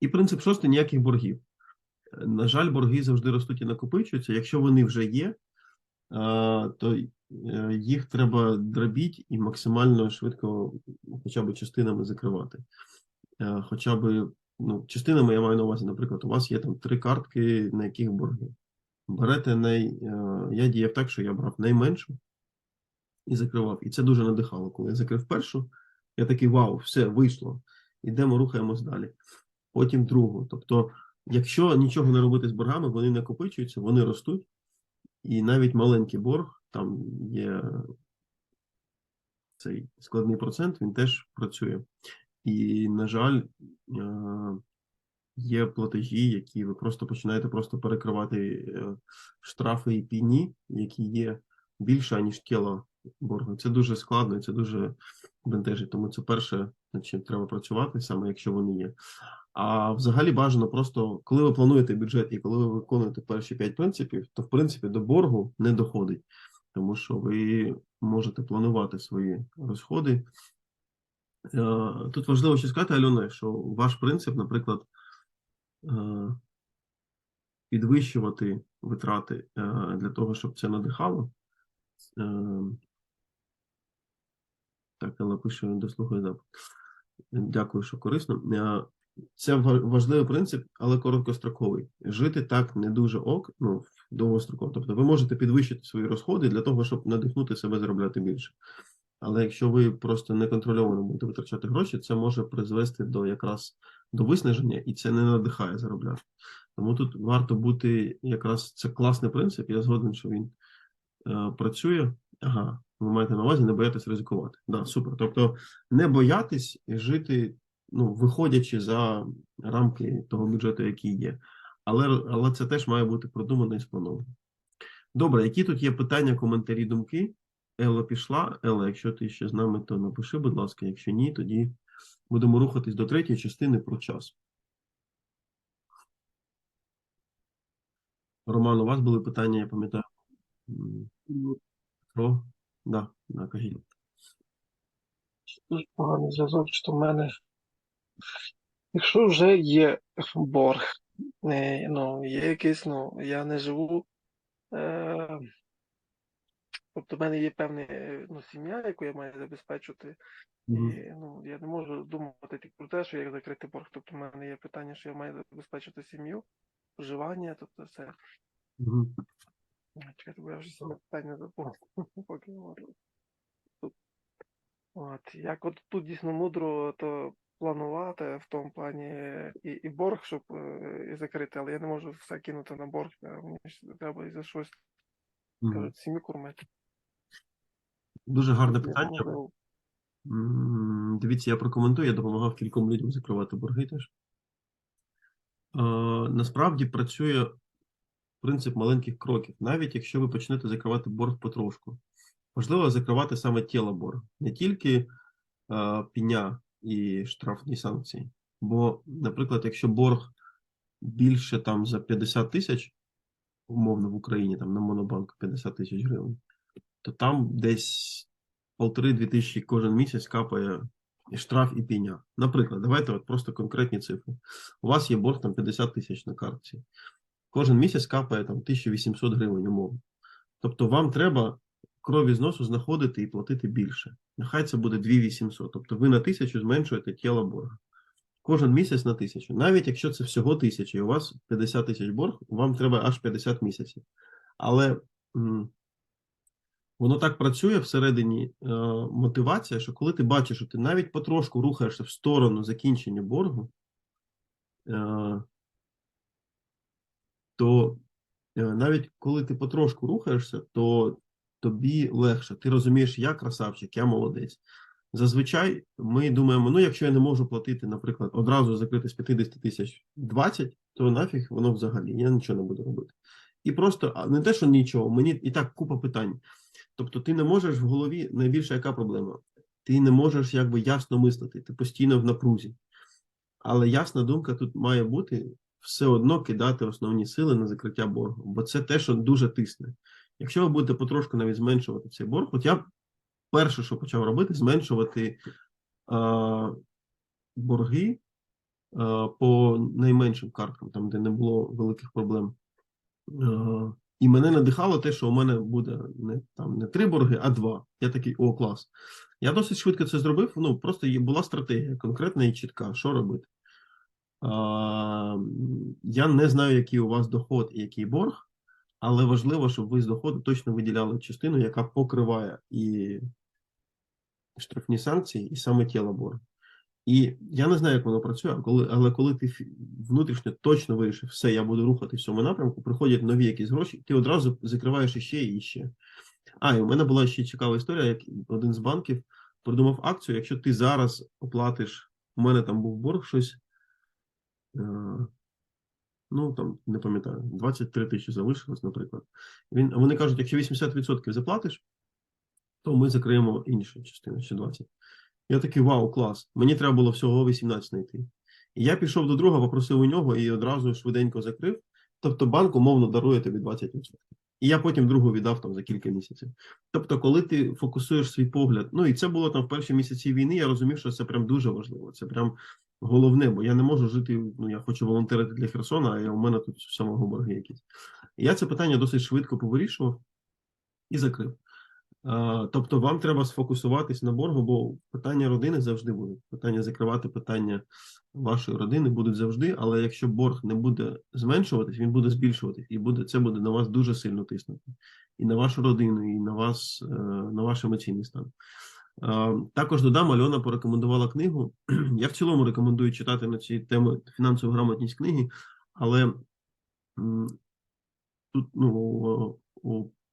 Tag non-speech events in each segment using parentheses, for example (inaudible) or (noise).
І принцип шостий ніяких боргів. На жаль, борги завжди ростуть і накопичуються. Якщо вони вже є, то е, їх треба дробіть і максимально швидко, хоча б частинами закривати. Е, Хоча б ну, частинами я маю на увазі, наприклад, у вас є там три картки, на яких борги. Берете най. е, Я діяв так, що я брав найменшу і закривав. І це дуже надихало. Коли я закрив першу, я такий вау, все, вийшло. Ідемо, рухаємось далі. Потім другу. Тобто, якщо нічого не робити з боргами, вони накопичуються, вони ростуть. І навіть маленький борг, там є цей складний процент, він теж працює. І, на жаль, е, є платежі, які ви просто починаєте просто перекривати е, штрафи і піні, які є більше, ніж тіло боргу. Це дуже складно і це дуже бентежить. Тому це перше, над чим треба працювати, саме якщо вони є. А взагалі бажано просто, коли ви плануєте бюджет і коли ви виконуєте перші п'ять принципів, то в принципі до боргу не доходить, тому що ви можете планувати свої розходи. Е, Тут важливо ще сказати, Альона, що ваш принцип, наприклад, е, підвищувати витрати е, для того, щоб це надихало. Так, але пише, дослухаю запит. Дякую, що корисно. Це важливий принцип, але короткостроковий. Жити так не дуже ок, ну, довгостроково. Тобто ви можете підвищити свої розходи для того, щоб надихнути себе заробляти більше. Але якщо ви просто неконтрольовано будете витрачати гроші, це може призвести до якраз до виснаження, і це не надихає заробляти. Тому тут варто бути якраз це класний принцип. Я згоден, що він е, працює. Ага, ви маєте на увазі не боятись ризикувати. Да, супер. Тобто не боятись жити, ну, виходячи за рамки того бюджету, який є. Але, але це теж має бути продумано і сплановано. Добре, які тут є питання, коментарі, думки? Елла пішла. Елла, якщо ти ще з нами, то напиши, будь ласка. Якщо ні, тоді будемо рухатись до третьої частини про час. Роман, у вас були питання, я пам'ятаю. Про? Да, да, кажіть. Дуже поганий зв'язок, що в мене. Якщо вже є борг, е, ну, є якийсь, ну, я не живу. Е, тобто в мене є певна е, ну, сім'я, яку я маю забезпечувати. Мгм. І ну, я не можу думати тільки про те, що як закрити борг. Тобто в мене є питання, що я маю забезпечити сім'ю, проживання, тобто все. Мгм. Чекайте, бо я вже саме питання забув, (laughs) поки говорю. Тут. От, як от тут дійсно мудро то планувати в тому плані і, і борг, щоб е, і закрити, але я не можу все кинути на борг, мені ж треба і за щось, Мгм. кажуть, сім'ю кормити. Дуже гарне питання. Дивіться, я прокоментую, я допомагав кільком людям закривати борги теж. Е, насправді працює принцип маленьких кроків, навіть якщо ви почнете закривати борг потрошку. Важливо закривати саме тіло боргу, не тільки е, і штрафні санкції. Бо, наприклад, якщо борг більше там за 50 тисяч, умовно в Україні, там на Монобанк 50 тисяч гривень, то там десь полтори-дві тисячі кожен місяць капає штраф і пеня. Наприклад, давайте от просто конкретні цифри. У вас є борг там 50 тисяч на картці. Кожен місяць капає там 1800 гривень умовно. Тобто вам треба крові з носу знаходити і платити більше. Нехай це буде 2800. Тобто ви на тисячу зменшуєте тіло борга. Кожен місяць на тисячу. Навіть якщо це всього тисяча, і у вас 50 тисяч борг, вам треба аж 50 місяців. Але м, воно так працює всередині е, мотивація, що коли ти бачиш, що ти навіть потрошку рухаєшся в сторону закінчення боргу, е, то е, навіть коли ти потрошку рухаєшся, то тобі легше. Ти розумієш, я красавчик, я молодець. Зазвичай ми думаємо, ну якщо я не можу платити, наприклад, одразу закрити з 50 тисяч 20, то нафіг воно взагалі, я нічого не буду робити. І просто не те, що нічого, мені і так купа питань. Тобто, ти не можеш в голові найбільша яка проблема? Ти не можеш якби ясно мислити, ти постійно в напрузі. Але ясна думка тут має бути все одно кидати основні сили на закриття боргу, бо це те, що дуже тисне. Якщо ви будете потрошку навіть зменшувати цей борг, от я перше, що почав робити, зменшувати а, борги по найменшим карткам, там, де не було великих проблем. Е, І мене надихало те, що у мене буде не там не три борги, а два. Я такий, о, клас. Я досить швидко це зробив. Ну, просто була стратегія конкретна і чітка, що робити. Я не знаю, який у вас доход і який борг, але важливо, щоб ви з доходу точно виділяли частину, яка покриває і штрафні санкції, і саме тіло боргу. І я не знаю, як воно працює, коли, але коли ти внутрішньо точно вирішив, все, я буду рухати в цьому напрямку, приходять нові якісь гроші, ти одразу закриваєш іще і іще. А, і у мене була ще цікава історія, як один з банків придумав акцію, якщо ти зараз оплатиш, у мене там був борг щось, е, ну там не пам'ятаю, 23 тисячі залишилось, наприклад. Він, вони кажуть, якщо 80% заплатиш, то ми закриємо іншу частину, ще 20. Я такий, вау, клас. Мені треба було всього 18 знайти. І я пішов до друга, попросив у нього і одразу швиденько закрив. Тобто банк умовно дарує тобі 20%. І я потім другу віддав там за кілька місяців. Тобто, коли ти фокусуєш свій погляд, ну і це було там в перші місяці війни, я розумів, що це прям дуже важливо. Це прям головне, бо я не можу жити. Ну я хочу волонтерити для Херсона, а у мене тут самого борги якісь. Я це питання досить швидко повирішував і закрив. Тобто вам треба сфокусуватись на боргу, бо питання родини завжди будуть. Питання закривати питання вашої родини будуть завжди, але якщо борг не буде зменшуватись, він буде збільшуватись, і буде це буде на вас дуже сильно тиснути. І на вашу родину, і на вас, е, на ваш емоційний стан. Також додам, Альона порекомендувала книгу. (clears throat) Я в цілому рекомендую читати на ці теми фінансову грамотність книги, але тут ну,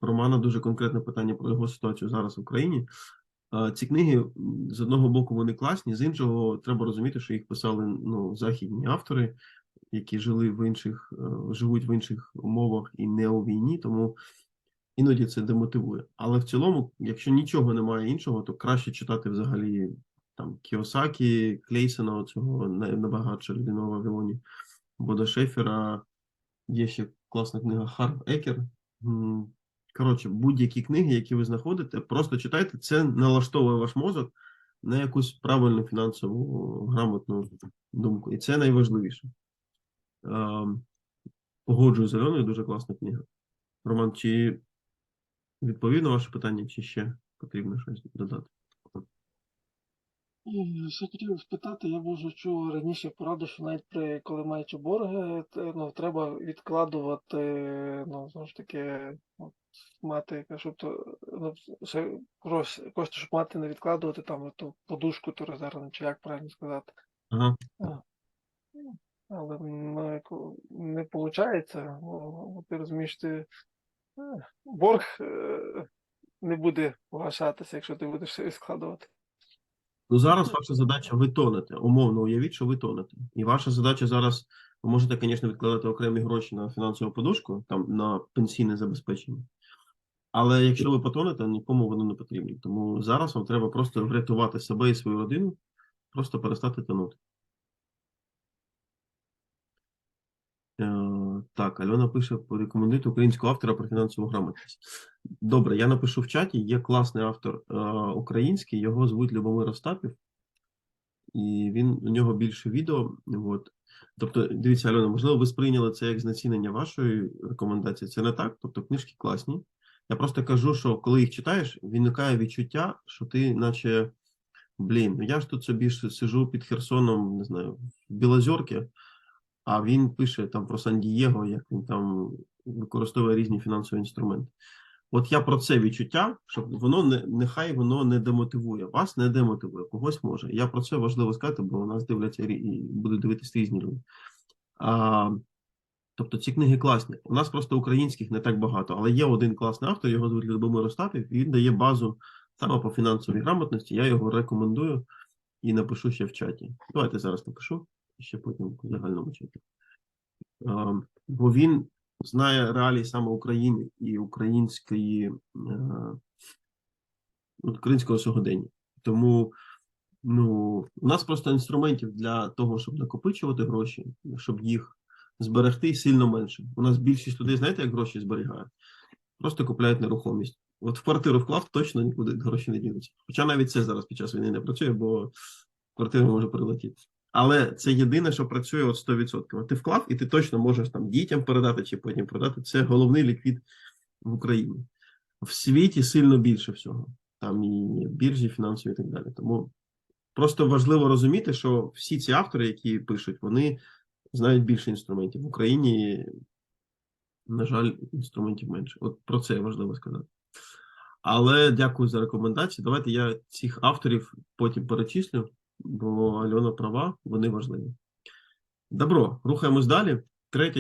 Романа дуже конкретне питання про його ситуацію зараз в Україні. Ці книги з одного боку вони класні, з іншого треба розуміти, що їх писали ну, західні автори, які жили в інших, е, живуть в інших умовах і не у війні, тому іноді це демотивує. Але в цілому, якщо нічого немає іншого, то краще читати взагалі там Кіосакі, Клейсона, цього найбагатша людина в Вавилоні, Бода Шефера. Є ще класна книга Харв Екер. Коротше, будь-які книги, які ви знаходите, просто читайте, це налаштовує ваш мозок на якусь правильну фінансову грамотну думку. І це найважливіше. Ем, Погоджую з Альоною, дуже класна книга. Роман, чи відповів на ваше питання, чи ще потрібно щось додати? І хотів спитати, я вже чув раніше пораду, що навіть при коли маючи борги, ну, треба відкладувати, ну, знову ж таки, мати, щоб то, ну, кошти, щоб мати, не відкладувати там ту подушку, ту резервну, чи як правильно сказати. Ага. Але ну, як не виходить, ну, ти розумієш, ти е, борг е, не буде погашатися, якщо ти будеш складувати. Ну, зараз ваша задача ви тонете. Умовно уявіть, що ви тонете. І ваша задача зараз, ви можете, звісно, відкладати окремі гроші на фінансову подушку, там на пенсійне забезпечення. Але якщо ви потонете, нікому воно не потрібно. Тому зараз вам треба просто врятувати себе і свою родину, просто перестати тонути. Е, Так, Альона пише, порекомендуйте українського автора про фінансову грамотність. Добре, я напишу в чаті. Є класний автор е, український, його звуть Любомир Остапів, і він у нього більше відео. От. Тобто, дивіться, Альона, можливо, ви сприйняли це як знецінення вашої рекомендації. Це не так. Тобто, книжки класні. Я просто кажу, що коли їх читаєш, виникає відчуття, що ти, наче, блін, ну я ж тут собі сижу під Херсоном, не знаю, в Білозорці, а він пише там про Сан-Дієго, як він там використовує різні фінансові інструменти. От я про це відчуття, щоб воно не нехай воно не демотивує. Вас не демотивує, когось може. Я про це важливо сказати, бо у нас дивляться і будуть дивитись різні люди. А, тобто ці книги класні. У нас просто українських не так багато, але є один класний автор, його звуть Любомир Остапів, і він дає базу саме по фінансовій грамотності. Я його рекомендую і напишу ще в чаті. Давайте зараз напишу, і ще потім в загальному чаті. А, бо він знає реалії саме України і української, е, українського сьогодення. Тому ну, у нас просто інструментів для того, щоб накопичувати гроші, щоб їх зберегти сильно менше. У нас більшість людей, знаєте, як гроші зберігають? Просто купляють нерухомість. От в квартиру вклав, точно нікуди гроші не дінуться. Хоча навіть це зараз під час війни не працює, бо квартира може прилетіти. Але це єдине, що працює от 100%. Ти вклав, і ти точно можеш там дітям передати чи потім продати. Це головний ліквід в Україні. В світі сильно більше всього. Там і біржі фінансові і так далі. Тому просто важливо розуміти, що всі ці автори, які пишуть, вони знають більше інструментів. В Україні, на жаль, інструментів менше. От про це важливо сказати. Але дякую за рекомендації. Давайте я цих авторів потім перечислю, бо Альона права, вони важливі. Добро, рухаємось далі. Третя